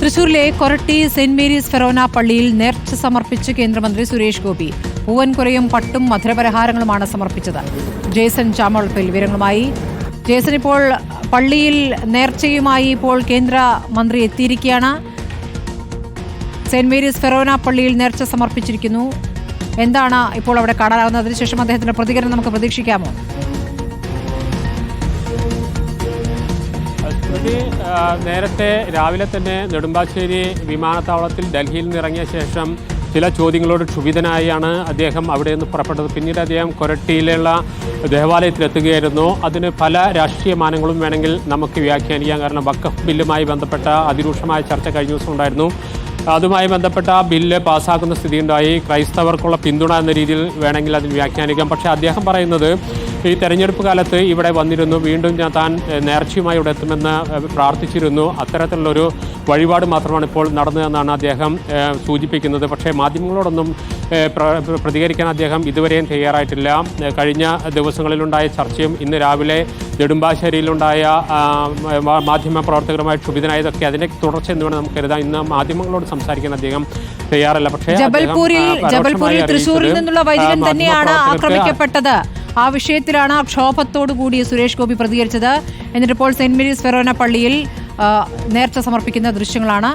തൃശൂരിലെ Koratty saint Mary's Forane പള്ളിയിൽ നേർച്ച സമർപ്പിച്ച് കേന്ദ്രമന്ത്രി സുരേഷ് ഗോപി. പൂവൻകുരയും പട്ടും മധുരപലഹാരങ്ങളുമാണ് സമർപ്പിച്ചത്. ജേസൺ ചാമളപ്പിൽ വിവരങ്ങളുമായി. ജേസൺ ഇപ്പോൾ പള്ളിയിൽ നേർച്ചയുമായി ഇപ്പോൾ കേന്ദ്രമന്ത്രി എത്തിയിരിക്കുകയാണ്. സെന്റ് മേരീസ് ഫെറോന പള്ളിയിൽ നേർച്ച സമർപ്പിച്ചിരിക്കുന്നു. എന്താണ് ഇപ്പോൾ അവിടെ കാണാനാകുന്നത്? അതിനുശേഷം അദ്ദേഹത്തിന്റെ പ്രതികരണം നമുക്ക് പ്രതീക്ഷിക്കാമോ? ആ, നേരത്തെ രാവിലെ തന്നെ നെടുമ്പാശ്ശേരി വിമാനത്താവളത്തിൽ ഡൽഹിയിൽ നിന്ന് ഇറങ്ങിയ ശേഷം ചില ചോദ്യങ്ങളോട് ക്ഷുഭിതനായാണ് അദ്ദേഹം അവിടെ നിന്ന് പുറപ്പെട്ടത്. പിന്നീട് അദ്ദേഹം കൊരട്ടിയിലുള്ള ദേവാലയത്തിലെത്തുകയായിരുന്നു. അതിന് പല രാഷ്ട്രീയ മാനങ്ങളും വേണമെങ്കിൽ നമുക്ക് വ്യാഖ്യാനിക്കാം. കാരണം വക്കഫ് ബില്ലുമായി ബന്ധപ്പെട്ട അതിരൂക്ഷമായ ചർച്ച കഴിഞ്ഞ ദിവസം ഉണ്ടായിരുന്നു. അതുമായി ബന്ധപ്പെട്ട ബില്ല് പാസ്സാക്കുന്ന സ്ഥിതിയുണ്ടായി. ക്രൈസ്തവർക്കുള്ള പിന്തുണ എന്ന രീതിയിൽ വേണമെങ്കിൽ അതിന് വ്യാഖ്യാനിക്കാം. പക്ഷേ അദ്ദേഹം പറയുന്നത് ഈ തെരഞ്ഞെടുപ്പ് കാലത്ത് ഇവിടെ വന്നിരുന്നു വീണ്ടും ഞാൻ താൻ നേർച്ചയുമായി ഇവിടെ എത്തുമെന്ന് പ്രാർത്ഥിച്ചിരുന്നു. അത്തരത്തിലുള്ളൊരു വഴിപാട് മാത്രമാണ് ഇപ്പോൾ നടന്നതെന്നാണ് അദ്ദേഹം സൂചിപ്പിക്കുന്നത്. പക്ഷേ മാധ്യമങ്ങളോടൊന്നും പ്രതികരിക്കാൻ അദ്ദേഹം ഇതുവരെയും തയ്യാറായിട്ടില്ല. കഴിഞ്ഞ ദിവസങ്ങളിലുണ്ടായ ചർച്ചയും ഇന്ന് രാവിലെ നെടുമ്പാശ്ശേരിയിലുണ്ടായ മാധ്യമ പ്രവർത്തകരുമായി ക്ഷുഭിതനായതൊക്കെ അതിന്റെ തുടർച്ച എന്ന് വേണം നമുക്ക് കരുതാം. ഇന്ന് മാധ്യമങ്ങളോട് സംസാരിക്കാൻ അദ്ദേഹം തയ്യാറല്ല. പക്ഷേ ജബൽപൂരിൽ ജബൽപൂരിൽ തൃശൂരിൽ നിന്നുള്ള വൈദികൻ തന്നെയാണ് ആക്രമിക്കപ്പെട്ടത്. ആ വിഷയത്തിലാണ് ക്ഷോഭത്തോടു കൂടി സുരേഷ് ഗോപി പ്രതികരിച്ചത്. എന്നിട്ടിപ്പോൾ സെന്റ് മേരീസ് ഫെറോന പള്ളിയിൽ നേർച്ച സമർപ്പിക്കുന്ന ദൃശ്യങ്ങളാണ്.